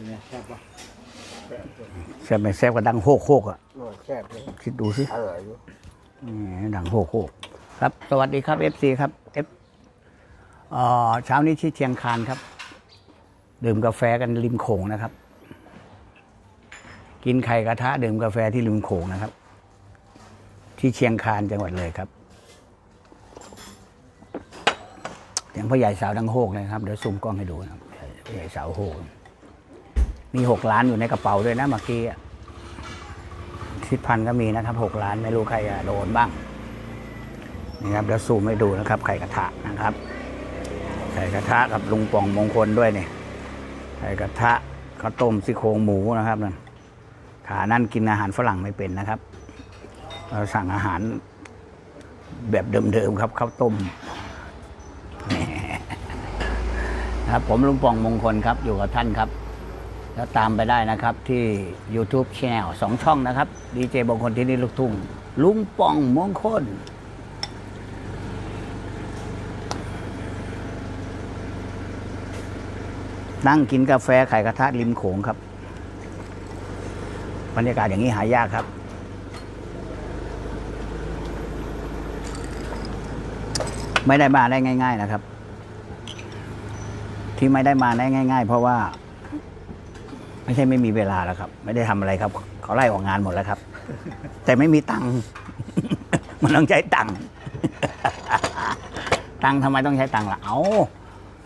เป็นไงแซ่บปะแซ่บไม่แซ่บก็ดังโฮกโฮกอะโอ้ยแซ่บเลยคิดดูสิอร่อยอยู่นี่ดังโฮกโฮกครับ สวัสดีครับ FC ครับเอฟเอ่อเช้านี้ที่เชียงคานครับ ดื่มกาแฟกันริมโขงนะครับ กินไข่กระทะดื่มกาแฟที่ริมโขงนะครับ ที่เชียงคานจังหวัดเลยครับเสียงพ่อใหญ่สาวดังโฮกเลยครับ เดี๋ยวซูมกล้องให้ดูนะครับพ่อใหญ่สาวโฮก มีหกล้านอยู่ในกระเป๋าด้วยนะเมื่อกี้ทิศพันธ์ก็มีนะครับหกล้านไม่รู้ใครจะโดนบ้างนี่ครับเดี๋ยวซูมให้ดูนะครับไข่กระทะนะครับไข่กระทะกับลุงป่องมงคลด้วยเนี่ยไข่กระทะข้าวต้มซี่โครงหมูนะครับนั่นขานั่นกินอาหารฝรั่งไม่เป็นนะครับเราสั่งอาหารแบบเดิมๆครับข้าวต้มครับผมลุงป่องมงคลครับอยู่กับท่านครับ แล้วตามไปได้นะครับที่ YouTube Channel สองช่องนะครับดีเจบงคลที่นี่ลูกทุ่งลุงป่องมงคลนั่งกินกาแฟไข่กระทะริมโขงครับ บรรยากาศอย่างนี้หายากครับ ไม่ได้มาได้ง่าย ๆ นะครับ ที่ไม่ได้มาได้ง่าย ๆ เพราะว่า ไม่ใช่ไม่มีเวลาแล้วครับ ไม่ได้ทำอะไรครับ เขาไล่ออกงานหมดแล้วครับ แต่ไม่มีตังค์มันต้องใช้ตังค์ตังค์ทำไมต้องใช้ตังค์ล่ะเอา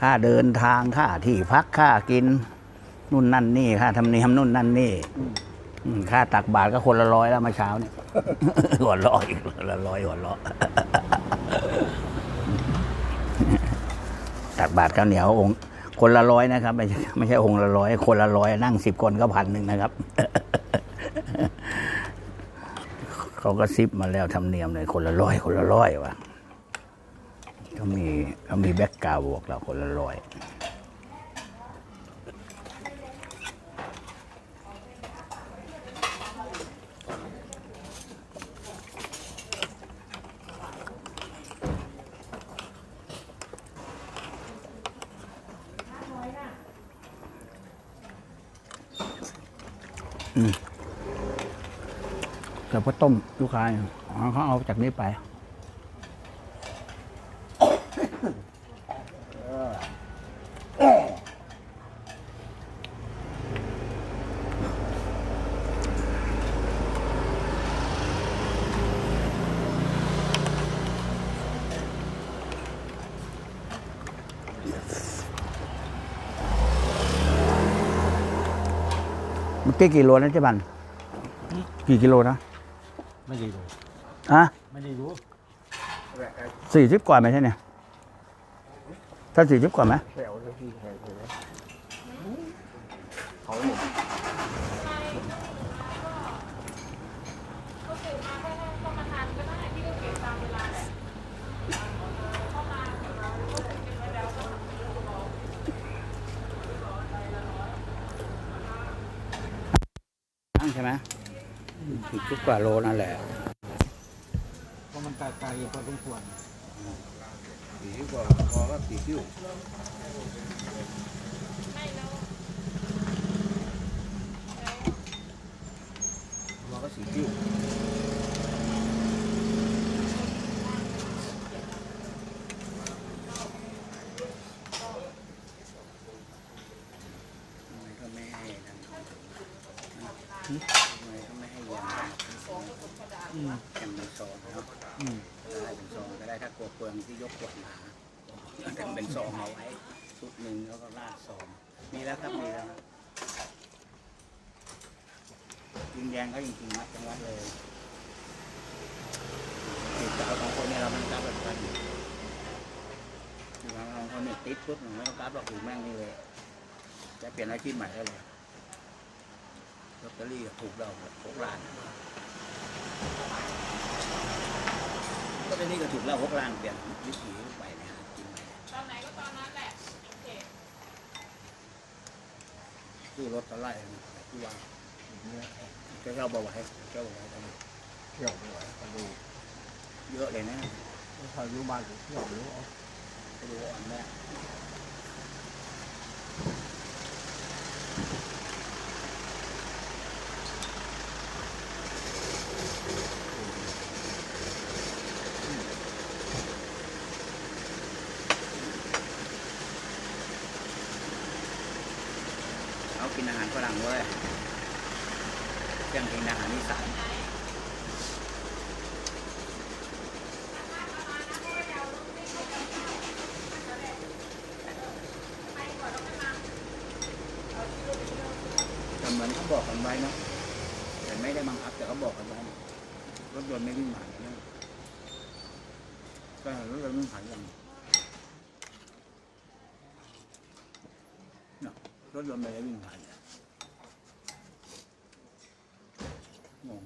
ค่าเดินทางค่าที่พักค่ากินนู่นนั่นนี่ค่าทำนียมนู่นนั่นนี่ค่าตักบาทก็คนละร้อยแล้วมื่อเช้าเนี่ยหัวร้อยคนละร้อยหัวเราะตักบาทข้าวเหนียวองค์ คนละร้อยนะครับ ไม่ใช่ไม่ใช่องค์ละร้อยคนละร้อยนั่งสิบคนก็พันหนึ่งนะครับ เขาก็ซิปมาแล้วทำเนียมเลยคนละร้อยคนละร้อยวะเขามีเขามีแบ็กกราวบอกเราคนละร้อย แต่พอต้มลูกค้าเนี่ยเขาเอาจากนี้ไป เมื่อกี้กี่โลนะเจ๊บันกี่กิโลนะไม่ได้รู้อะไม่ได้รู้สี่สิบกว่าไหมใช่เนี่ยถ้าสี่สิบกว่าไหมแถวเลยพี่แถวเลยเขาหมด ใช่ไหมสี่สิบกว่าโลนั่นแหละเพราะมันไกลๆพอสมควรสี่สิบกว่าพอก็สี่คิ้วพอก็สี่คิ้ว ทำไมก็ไม่ให้นั่นทำไมก็ไม่ให้ยา อืม แข่งเป็นซองเนาะ อืม ได้เป็นซองก็ได้ถ้ากลัวเปลื องที่ยกขวดมาแต่งเป็นซองเอาไว้ชุดหนึ่งแล้วก็ราดซองมีแล้วครับมีแล้วยิงแดงก็จริงๆมัดจังหวัดเลยติดสาวสองคนเนี่ยเรามันกลับแบบกันอยู่บางคนเนี่ยติดปุ๊บหนึ่งไม่ต้องกลับหรอกอยู่แม่งนี่เลยจะเปลี่ยนอาชีพใหม่ได้เลยลอตเตอรี่ถูกเราหกล้าน ก็เป็นนี่ก็ถูกเราหกล้านเปลี่ยนวิถีไปเนะจริงไหมตอนไหนก็ตอนนั้นแหละโอเคซื้อรถตะไลที่ว่าเจ้าเจ้าบอกไว้เจ้าบอกไว้ตอนนี้เที่ยวด้วยไปดูเยอะเลยนะถ้าอยู่บ้านก็เที่ยวดูเอาไปดูอ่อนแรก กินอาหารฝรั่งเว้ยเครื่องกินอาหารอีสานแต่เหมือนเขา บอกกันไว้เนอะแต่ไม่ได้บังคับแต่เขาบอกกันไว้นะรถยนต์ไม่วิ่งผ่านนะก็รถยนต์วิ่งผ่านยังเนอะรถยนต์ไม่ได้วิ่งผ่านเนี่ยงง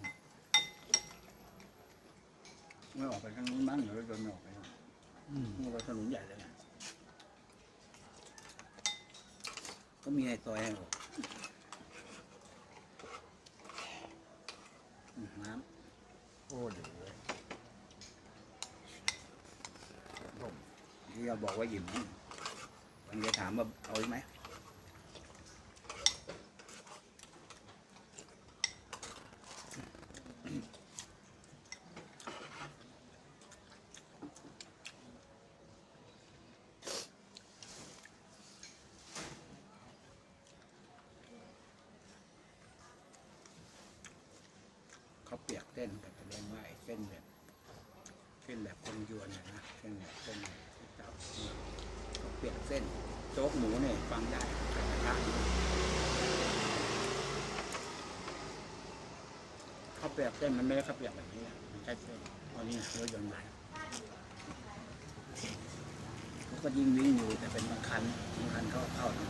ไม่ออกไปทางนู้นบ้างหรือรถยนต์ไม่ออกไปทางนู้นมันก็ถนนใหญ่เลยนะก็มีในซอยให้ออกอืมน้ำ โอ้เดี๋ยวเลย ที่เราบอกว่าหยิมมันจะถามว่าเอาอีกไหมเขาเปียกเส้นแต่จะเรียกว่าไอ้เส้นแบบเส้นแบบคนยวนนะนะเส้นแบบเส้นแบบเจ้าเขาเปียกเส้น โจ๊กหมูเนี่ยฟังได้แต่กระทะ เส้นมันไม่ได้ขับเปียกแบบนี้นะใช่เส้นอันนี้รถยนต์ใหม่เขาก็ยิงวิ่งอยู่แต่เป็นบางคันบางคันเขาเข้าตร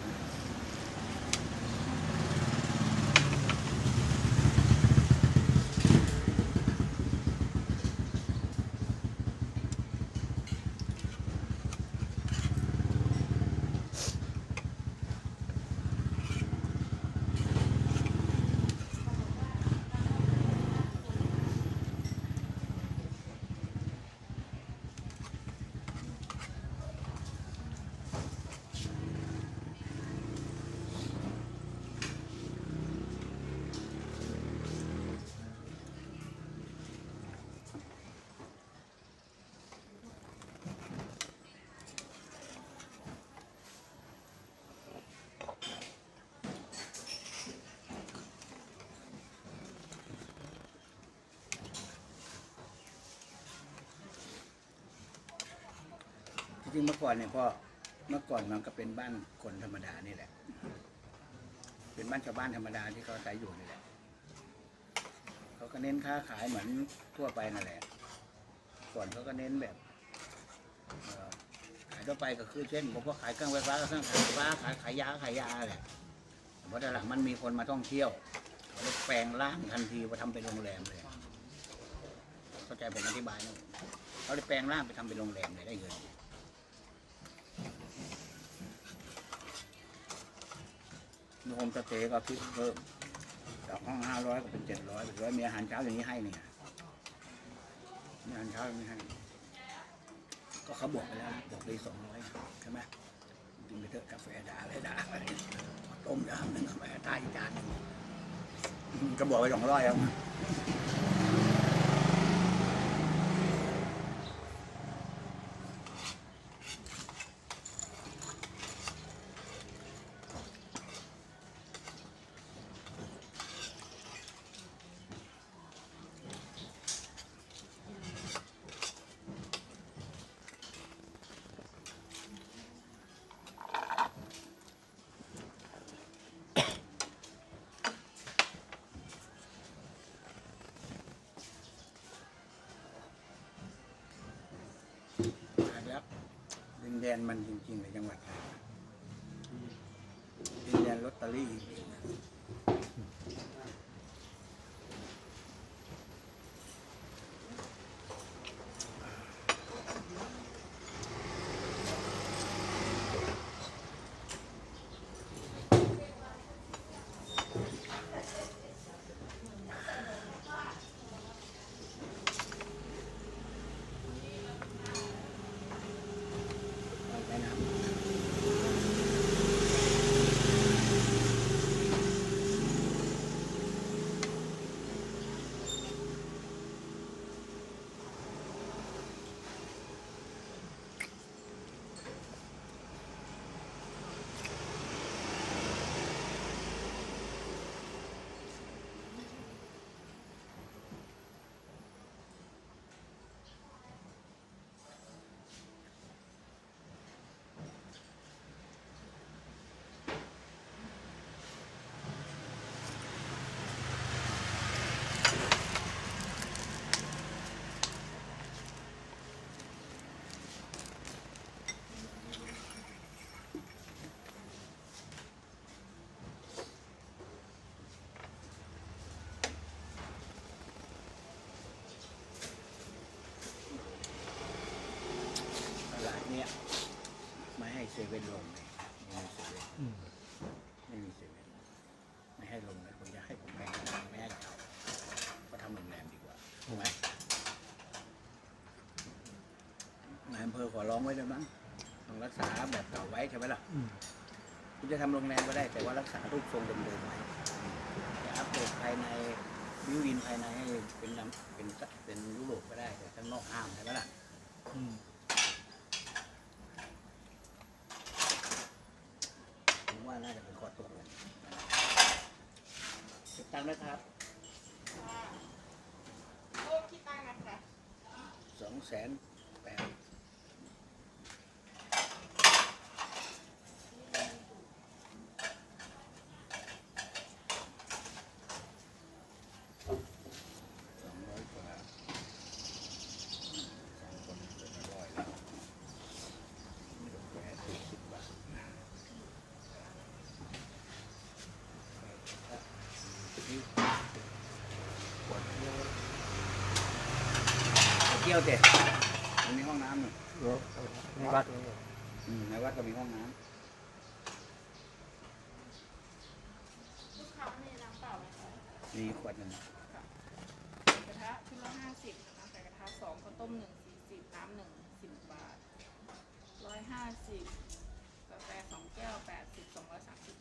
จริงเมื่อก่อนเนี่ยพ่อเมื่อก่อนมันก็เป็นบ้านคนธรรมดานี่แหละ เป็นบ้านชาวบ้านธรรมดาที่เขาอาศัยอยู่นี่แหละเขาก็เน้นค้าขายเหมือนทั่วไปนั่นแหละ ก่อนเขาก็เน้นแบบขายทั่วไปก็คือเช่นผมก็ขายเครื่องไฟฟ้าก็เครื่องขายไฟฟ้าขายขายยาขายยาแหละแต่พอตอนหลังมันมีคนมาท่องเที่ยวเขาเลยแปลงร่างทันทีว่าทำเป็นโรงแรมเลยเข้าใจผมอธิบายนะเขาเลยแปลงร่างไปทำเป็นโรงแรมเลยได้เงิน โฮมสเตย์ก็พิเพิ่มจากห้องห้าร้อยก็เป็นเจ็ดร้อยเป็นร้อยมีอาหารเช้าอย่างนี้ให้เนี่ยมีอาหารเช้าอย่างนี้ให้ ก็เขาบอกไปแล้วบอกไปสองร้อยใช่ไหมกินไปเถอะกาแฟดาอะไรดาต้มยำหนึ่งกาแฟใต้จานหนึ่งก็บอกไปสองร้อยแล้ว ดินแดนมันจริงๆในจังหวัดไทยดินแดนลอตเตอรี่จริงๆ เซเว่นลงเลยไม่มีเซเว่นอืมไม่มีเซเว่นไม่ให้ลงเลยผมอยากให้ผมแพงไม่ให้เขาก็ทำโรงแรมดีกว่าถูกไหมนายอำเภอขอร้องไว้เลยมั้งต้องรักษาแบบเก่าไว้ใช่ไหมล่ะอืมคุณจะทำโรงแรมก็ได้ แต่ว่ารักษารูปทรงเดิมๆไว้จะอัปเดตภายในวิวดินภายในให้เป็นน้ำเป็นเป็นยุโรปก็ได้แต่ข้างนอกห้ามใช่ไหมล่ะ อืม ผมว่าน่าจะเป็นข้อตกลง เก็บตังค์นะครับโอ้คิดตังค์นะคะสองแสนแปดสองร้อยกว่าสามคนเป็นร้อยแล้วแปดสิบบาทปวด เที่ยวปวดเที่ยวเด็ดมันมีห้องน้ำหนึ่งในวัดอืมในวัดก็มีห้องน้ลูกค้ามีน้ำเปล่าไหมคะำมีขวดหนึ่งกระทะชุดละห้าสิบน้ำใส่กระทะสองข้าวต้มหนึ่งสี่สิบน้ำหนึ่งสิบบาทร้อยห้าสิบกาแฟสองแก้วแปดสิบสองร้อยสามสิบ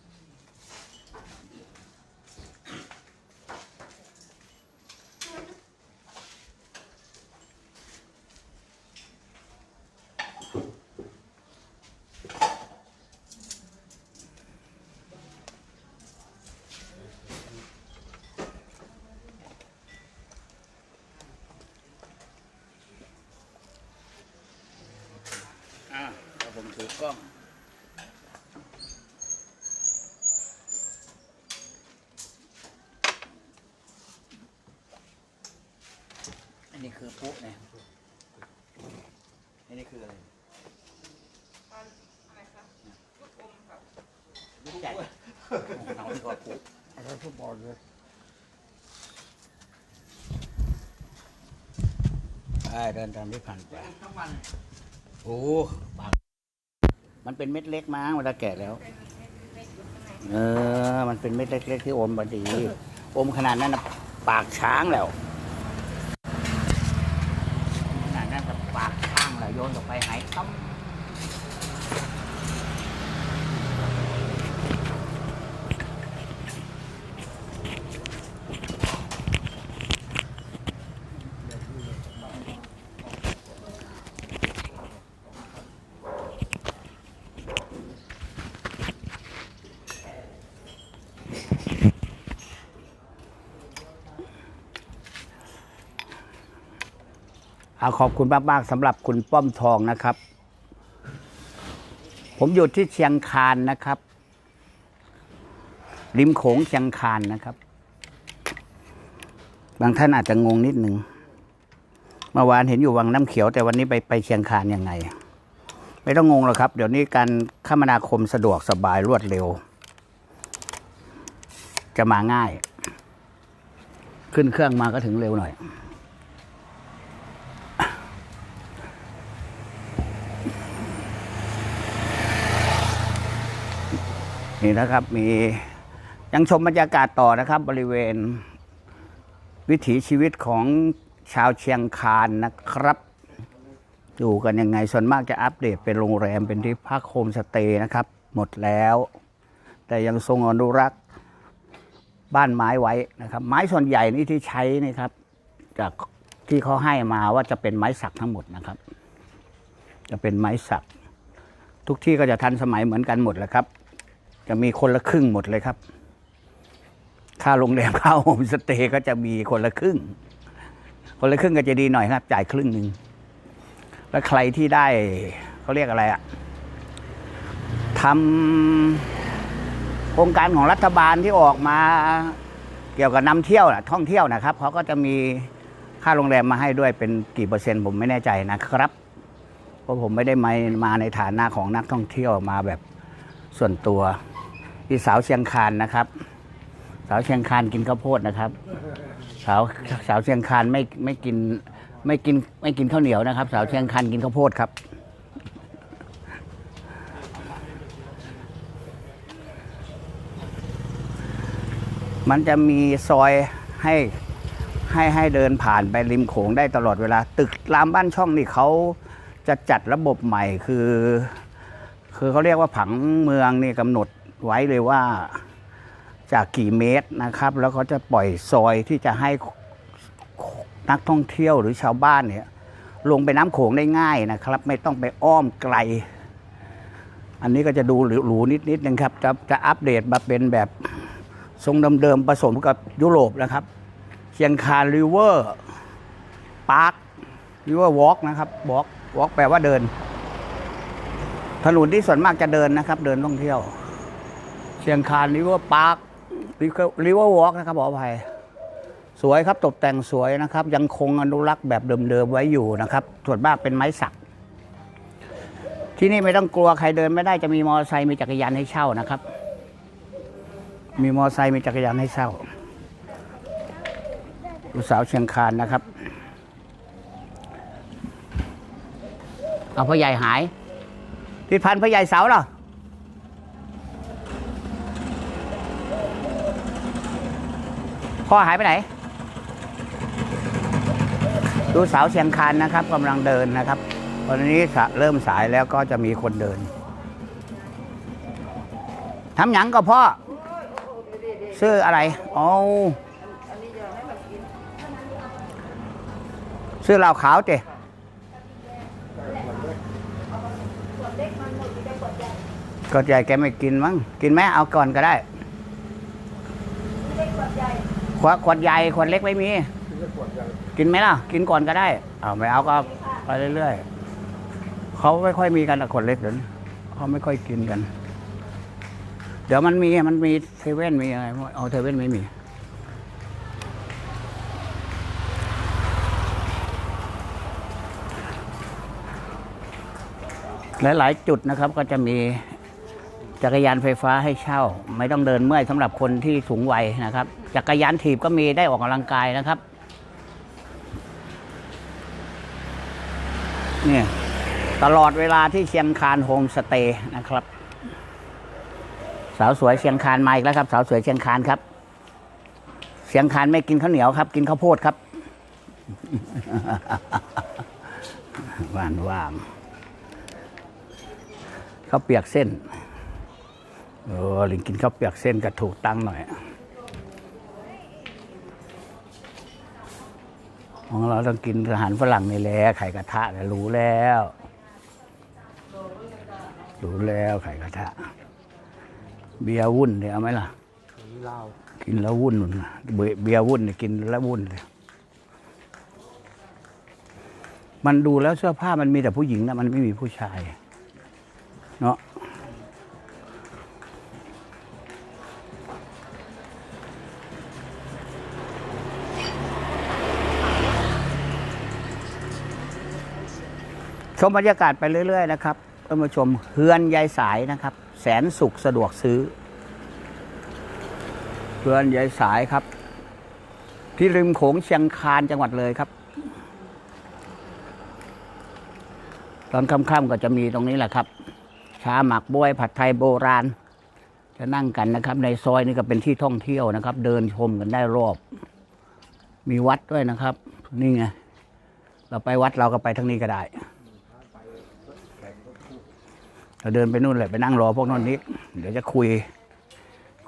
อ่าแล้วผม ถือกล้อง อันนี้คือปุ๊เนี่ยอันนี้คืออะไรอันอะไรคะลูกอมค่ะลูกใหญ่เอาที่ก็ปุ๊อะไรทุกบอลเลยใช่เดินตามที่ผ่านไปทั้งวันโอ้ปาก มันเป็นเม็ดเล็กมั้งเวลาแกะแล้ว เออ มันเป็นเม็ดเล็กๆที่อมบดี อมขนาดนั้นนะปากช้างแล้ว ขนาดนั้นกับปากช้างแล้วโยนออกไปหายต้ม เอาขอบคุณมาก ๆสำหรับคุณป้อมทองนะครับ ผมอยู่ที่เชียงคานนะครับ ริมโขงเชียงคานนะครับ บางท่านอาจจะงงนิดหนึ่งเมื่อวานเห็นอยู่วังน้ำเขียว แต่วันนี้ไปไปเชียงคานยังไง ไม่ต้องงงหรอกครับ เดี๋ยวนี้การคมนาคมสะดวกสบายรวดเร็ว จะมาง่าย ขึ้นเครื่องมาก็ถึงเร็วหน่อย นี่นะครับมียังชมบรรยากาศต่อนะครับ บริเวณ วิถีชีวิตของชาวเชียงคานนะครับอยู่กันยังไงส่วนมากจะอัปเดตเป็นโรงแรมเป็นที่พักโฮมสเตย์นะครับ หมดแล้ว แต่ยังทรงอนุรักษ์บ้านไม้ไว้นะครับ ไม้ส่วนใหญ่นี่ที่ใช้นี่ครับ จากที่เขาให้มาว่าจะเป็นไม้สักทั้งหมดนะครับ จะเป็นไม้สัก ทุกที่ก็จะทันสมัยเหมือนกันหมดแหล้วครับ จะมีคนละครึ่งหมดเลยครับ ค่าโรงแรมค่าโฮมสเตย์ก็จะมีคนละครึ่ง คนละครึ่งก็จะดีหน่อยครับ จ่ายครึ่งหนึ่งแล้วใครที่ได้เขาเรียกอะไรอะทำโครงการของรัฐบาลที่ออกมาเกี่ยวกับนำเที่ยวนะท่องเที่ยวนะครับเขาก็จะมีค่าโรงแรมมาให้ด้วยเป็นกี่เปอร์เซ็นต์ผมไม่แน่ใจนะครับ เพราะผมไม่ได้มามาในฐานะของนักท่องเที่ยวมาแบบส่วนตัว พี่สาวเชียงคานนะครับ สาวเชียงคานกินข้าวโพดนะครับ สาวสาวเชียงคานไม่ไม่กินไม่กินไม่กินข้าวเหนียวนะครับ สาวเชียงคานกินข้าวโพดครับ มันจะมีซอยให้ให้ให้เดินผ่านไปริมโขงได้ตลอดเวลา ตึกรามบ้านช่องนี่เขาจะจัดระบบใหม่คือ คือเขาเรียกว่าผังเมืองนี่กำหนด ไว้เลยว่าจากกี่เมตรนะครับ แล้วเขาจะปล่อยซอยที่จะให้นักท่องเที่ยวหรือชาวบ้านเนี่ย ลงไปน้ำโขงได้ง่ายนะครับ ไม่ต้องไปอ้อมไกล อันนี้ก็จะดูหรูๆนิดๆนึงครับ จะจะอัปเดตมาเป็นแบบทรงเดิมๆผสมกับยุโรปนะครับเชียงคานริเวอร์พาร์คริเวอร์วอล์กนะครับวอล์กวอล์กแปลว่าเดิน ถนนที่ส่วนมากจะเดินนะครับ เดินท่องเที่ยว เชียงคานริเวอร์พาร์คริเวอร์วอล์กนะครับขออภัยสวยครับตกแต่งสวยนะครับ ยังคงอนุรักษ์แบบเดิมๆไว้อยู่นะครับ ส่วนมากเป็นไม้สัก ที่นี่ไม่ต้องกลัวใครเดินไม่ได้จะมีมอเตอร์ไซค์มีจักรยานให้เช่านะครับ มีมอเตอร์ไซค์มีจักรยานให้เช่าลูกสาวเชียงคานนะครับ เอาพ่อใหญ่หายทิศพันธ์พ่อใหญ่เสาเหรอ พ่อหายไปไหน ดูสาวเชียงคานนะครับกำลังเดินนะครับวันนี้เริ่มสายแล้วก็จะมีคนเดินทำหยังก็พ่อซื้ออะไรเอาซื้อเหล้าขาวเจกดใหญ่แกไม่กินมั้งกินไหมเอาก่อนก็ได้ ขวดขวดใหญ่ขวดเล็กไม่มี กินไหมล่ะ กินก่อนก็ได้เอาไม่เอาก็ไปเรื่อยๆเขาไม่ค่อยมีกันอะคนเล็กเดี๋ยวนี้เขาไม่ค่อยกินกัน เดี๋ยวมันมีมันมีเซเว่นมีอะไรเอาเซเว่นไม่มีหลาย ๆ จุดนะครับก็จะมี จักรยานไฟฟ้าให้เช่า ไม่ต้องเดินเมื่อยสำหรับคนที่สูงวัยนะครับ จักรยานถีบก็มีได้ออกกำลังกายนะครับเนี่ยตลอดเวลาที่เชียงคานโฮมสเตย์นะครับ สาวสวยเชียงคานมาอีกแล้วครับ สาวสวยเชียงคานครับ เชียงคานไม่กินข้าวเหนียวครับ กินข้าวโพดครับว่านว่างข้าวเปียกเส้น โอ้ลิงกินข้าวเปียกเส้นก็ถูกตั้งหน่อย ของเราต้องกินอาหารฝรั่งนี่แหละไข่กระทะเนี่ยรู้แล้ว รู้แล้วไข่กระทะ เบียร์วุ่นเนี่ยเอาไหมล่ะนี่เหล้ากินแล้ววุ่นนู่นน่ะเบเบียร์วุ่นเนี่ยกินแล้ววุ่นเลยมันดูแล้วเสื้อผ้ามันมีแต่ผู้หญิงนะมันไม่มีผู้ชาย ชมบรรยากาศไปเรื่อย ๆ นะครับท่านผู้ชมเฮือนยายสายนะครับ แสนสุขสะดวกซื้อเพื่อนยายสายครับ ที่ริมโขงเชียงคานจังหวัดเลยครับ ตอนค่ำๆก็จะมีตรงนี้แหละครับชาหมักบวยผัดไทยโบราณ จะนั่งกันนะครับ ในซอยนี่ก็เป็นที่ท่องเที่ยวนะครับ เดินชมกันได้รอบ มีวัดด้วยนะครับ นี่ไงเราไปวัดเราก็ไปทางนี้ก็ได้ เราเดินไปนู่นเลยไปนั่งรอพวกนั้นนี้ เดี๋ยวจะคุย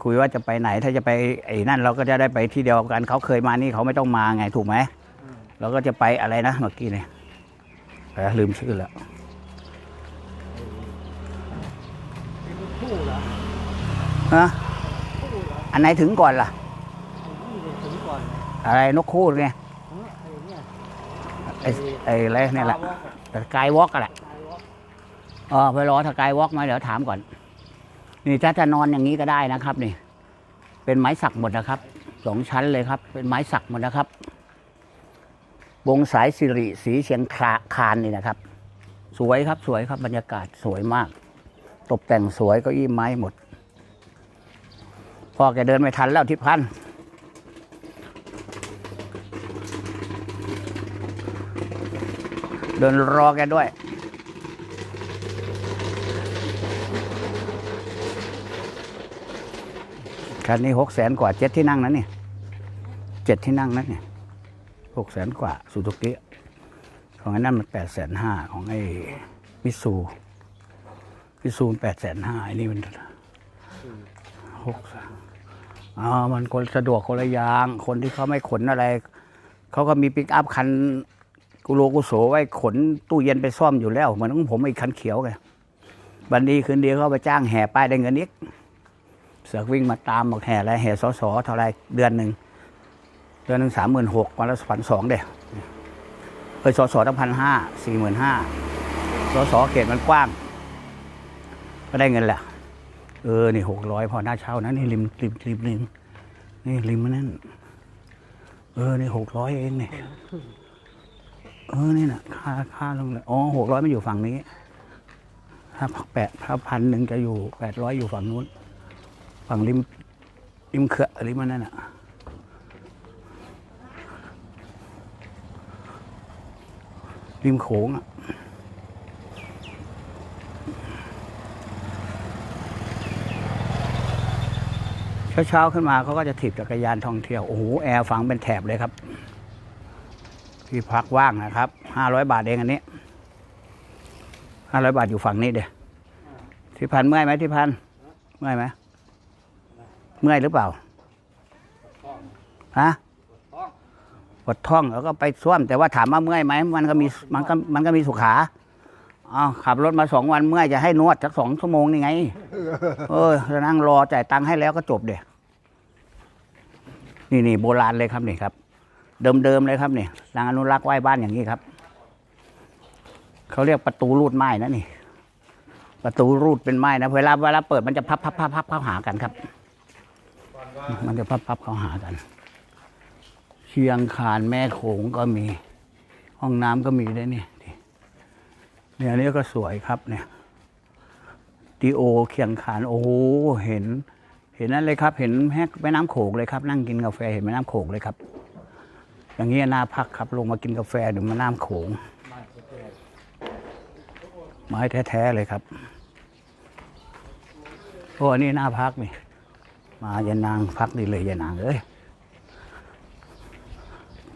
คุยว่าจะไปไหน ถ้าจะไปไอ้นั่นเราก็จะได้ไปที่เดียวกันเขาเคยมานี่เขาไม่ต้องมาไงถูกไหมเราก็จะไปอะไรนะเมื่อกี้เนี่ยเอ้ยลืมชื่อแล้วคู่เหรอฮะคู่เหรออันไหนถึงก่อนล่ะนี่เดี๋ยวถึงก่อนอะไรนกคู่ไงเออไอ้เนี่ยไอ้ไอ้อะไรเนี่ยแหละตาวอกแต่กายวอล์กอะแหละตายวอก เออไปรอถ้ากายวอล์กมาเดี๋ยวถามก่อน นี่ถ้าจะนอนอย่างนี้ก็ได้นะครับ นี่ เป็นไม้สักหมดนะครับสองชั้นเลยครับ เป็นไม้สักหมดนะครับ วงสายสิริสีเชียงคาคานนี่นะครับ สวยครับสวยครับบรรยากาศสวยมาก ตกแต่งสวยก็อี้ไม้หมดพ่อแกเดินไม่ทันแล้วทิพพันธ์เดินรอแกด้วย คันนี้หกแสนกว่าเจ็ดที่นั่งนั้นนี่เจ็ดที่นั่งนั้นนี่หกแสนกว่าสุตุกิของไอ้นั่นมันแปดแสนห้าของไอ้มิตซูมิตซูแปดแสนห้าไอ้นี่มันหกอ๋อมันคนสะดวกคนละอย่างคนที่เขาไม่ขนอะไรเขาก็มีปิกอัพคันกุโลกุโสไว้ขนตู้เย็นไปซ่อมอยู่แล้วเหมือนของผมไอ้คันเขียวไงบันดีคืนเดียวเขาไปจ้างแห่ป้ายได้เงินอีก เสือกวิ่งมาตามบอกแห่อะไรแห่สอสอเท่าไรเดือนหนึ่งเดือนหนึ่งสามหมื่นหกวันละพันสองเด้เออสอสอตั้งพันห้าสี่หมื่นห้าสอสอเขตมันกว้าง ก็ได้เงินแหละเออนี่หกร้อยพอหน้าเช่านะนี่ริมริมริมริมนี่ริมมันนั่นเออนี่หกร้อยเองเนี่ยเออนี่น่ะค่าค่าลงเลยอ๋อหกร้อยมันอยู่ฝั่งนี้ ถ้าแปดถ้าพันหนึ่งจะอยู่แปดร้อยอยู่ฝั่งนู้น ฝั่งริมริมเขื่อนริมมันนั่นอะริมโขงอะเช้าๆขึ้นมาเขาก็จะถีบจักรยานท่องเที่ยว โอ้โห แอร์ฝังเป็นแถบเลยครับ ที่พักว่างนะครับห้าร้อยบาทเองอันนี้ห้าร้อยบาทอยู่ฝั่งนี้เดียที่พันเมื่อยไหมที่พันเมื่อยไหม เมื่อยหรือเปล่าฮะปวดท้องแล้วก็ไปซ่วมแต่ว่าถามว่าเมื่อยไหมมันก็มีมันก็มันก็มีสุขาอ้าวขับรถมาสองวันเมื่อยจะให้นวดสักสองชั่วโมงนี่ไง เออจะนั่งรอจ่ายตังค์ให้แล้วก็จบเด็นี่นี่โบราณเลยครับนี่ครับ เดิมๆเลยครับนี่นางอนุรักษ์ไหว้บ้านอย่างนี้ครับเขาเรียกประตูรูดไม้นะนี่ ประตูรูดเป็นไม้นะเวลาเวลาเปิดมันจะพับพับพับพับเข้าหากันครับ มันจะพับพับเข้าหากัน เชียงคานแม่โขงก็มี ห้องน้ำก็มีได้นี่เนี่ยอันนี้ก็สวยครับเนี่ยดีโอเชียงคานโอ้โหเห็น เห็นนั่นเลยครับ เห็นแฮกแม่น้ำโขงเลยครับ นั่งกินกาแฟเห็นแม่น้ำโขงเลยครับ อย่างนี้น่าพักครับ ลงมากินกาแฟดูแม่น้ำโขง ไม้แท้ๆเลยครับโอ้อันนี้น่าพักนี่ มาย่านางพักดีเลยย่านางเอ้ย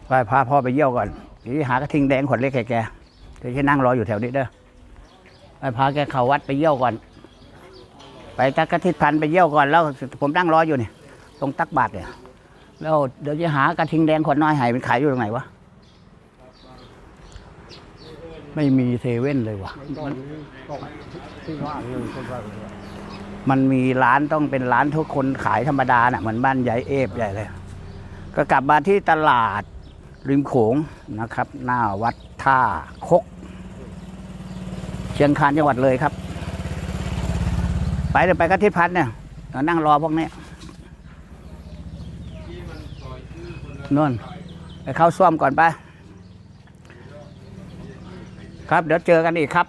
ไปพาพ่อไปเยี่ยวก่อนเดี๋ยวหากระทิงแดงขวดเล็กแกแกเดี๋ยวจะนั่งรออยู่แถวนี้เด้อไปพาแกเข้าวัดไปเยี่ยวก่อน ไปตักกระทิพันไปเยี่ยวก่อนแล้วผมนั่งรออยู่เนี่ยตรงตักบาทเนี่ยแล้วเดี๋ยวจะหากระทิงแดงขวดน้อยหายมันขายอยู่ตรงไหนวะไม่มีเซเว่นเลยวะ มันมีร้านต้องเป็นร้านทุกคนขายธรรมดาน่ะเหมือนบ้านยายเอฟใหญ่เลย ก็กลับมาที่ตลาดริมโขงนะครับ หน้าวัดท่าคก เชียงคานจังหวัดเลยครับ ไปเดี๋ยวไปกระทิดพันเนี่ยเรานั่งรอพวกนี้นู่นไปเข้าซ่วมก่อนไป ครับเดี๋ยวเจอกันอีกครับ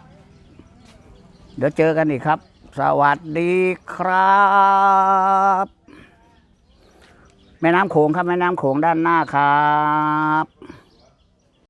เดี๋ยวเจอกันอีกครับ สวัสดีครับ แม่น้ำโขงครับ แม่น้ำโขงด้านหน้าครับ